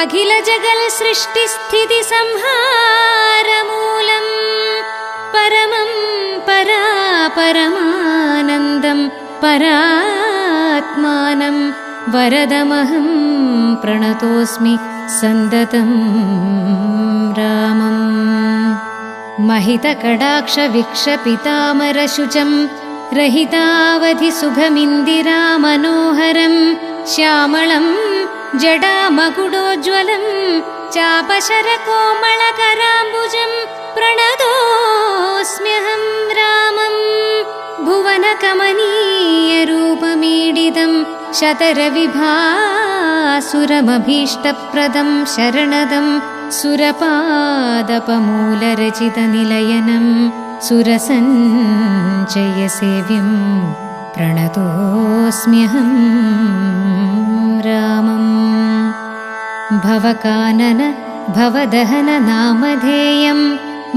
अखिलजगल्सृष्टिस्थितिसंहारमूलम् परमं परापरमानन्दं परात्मानं वरदमहं प्रणतोऽस्मि सन्दतं रामम्। महितकडाक्षविक्षपितामरशुचम् रहितावधिसुखमिन्दिरामनोहरम् श्यामळम् जडामकुडोज्ज्वलम् चापशरकोमलकराम्बुजम् प्रणतोऽस्म्यहं रामम् भुवनकमनीयरूपमीडितं शतरविभासुरमभीष्टप्रदं शरणदं सुरपादपमूलरचितनिलयनं सुरसञ्चयसेव्यं प्रणतोऽस्म्यहं भवकानन भवदहन नामधेयं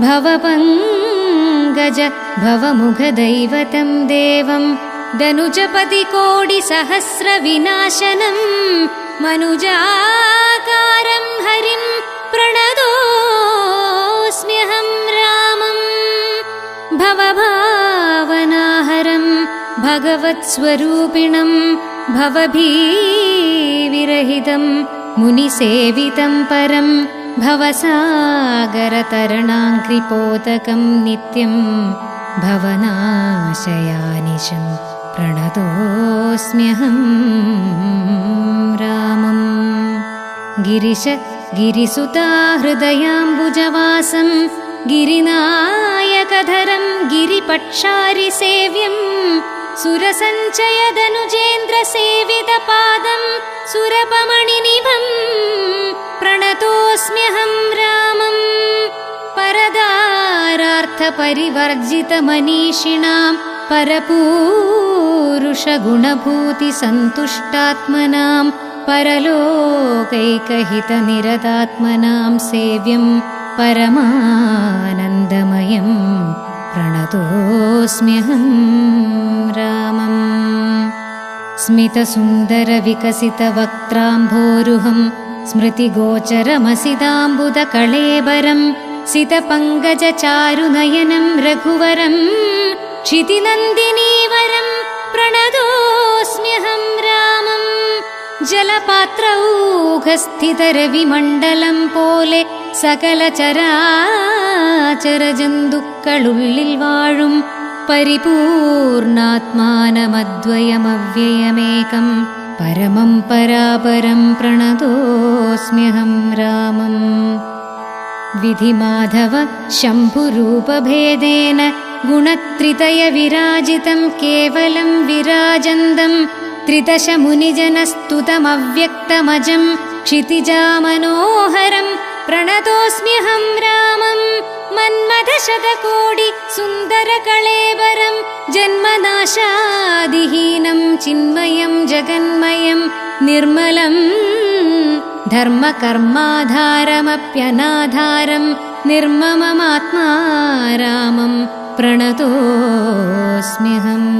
भवपङ्गज भवमुखदैवतं देवं दनुजपतिकोटिसहस्रविनाशनम् मनुजाकारं हरिं प्रणतोऽस्म्यहं रामम् भवभावनाहरं भगवत्स्वरूपिणं भवभीविरहितं मुनिसेवितं परं भवसागरतरणाङ्कृपोतकं नित्यं भवनाशयानिशं प्रणतोऽस्म्यहं रामम् गिरिश गिरिसुता हृदयाम्बुजवासं गिरिनायकधरं गिरिपक्षारिसेव्यम् सुरसञ्चयदनुजेन्द्रसेवितपादं सुरपमणिनिभं प्रणतोऽस्म्यहं रामम् परदारार्थपरिवर्जितमनीषिणां परपूरुषगुणभूतिसन्तुष्टात्मनां परलोकैकहितनिरतात्मनां सेव्यं परमानन्दमयं प्रणतोऽस्म्यहं रामम् स्मित सुन्दर विकसित वक्त्राम्भोरुहम् स्मृतिगोचरमसिदाम्बुदकलेवरम् सितपङ्कज चारुनयनम् रघुवरम् क्षितिनन्दिनीवरम् प्रणदोऽस्म्यहम् रामम् जलपात्रौघस्थित पोले सकलचराचरजन्दुकलुल्लिल् वाळुम् परिपूर्णात्मानमद्वयमव्ययमेकम् परमं परापरं प्रणतोऽस्म्यहं रामम्। विधिमाधव शम्भुरूपभेदेन गुणत्रितयविराजितं केवलं विराजन्दं त्रितशमुनिजनस्तुतमव्यक्तमजम् क्षितिजामनोहरं प्रणतोऽस्म्यहं रामम्। मन्मथशतकोटि सुन्दरकळेबरं जन्मनाशादिहीनं चिन्मयं जगन्मयं निर्मलं धर्मकर्माधारमप्यनाधारं निर्मममात्मा रामं प्रणतोऽस्म्यहम्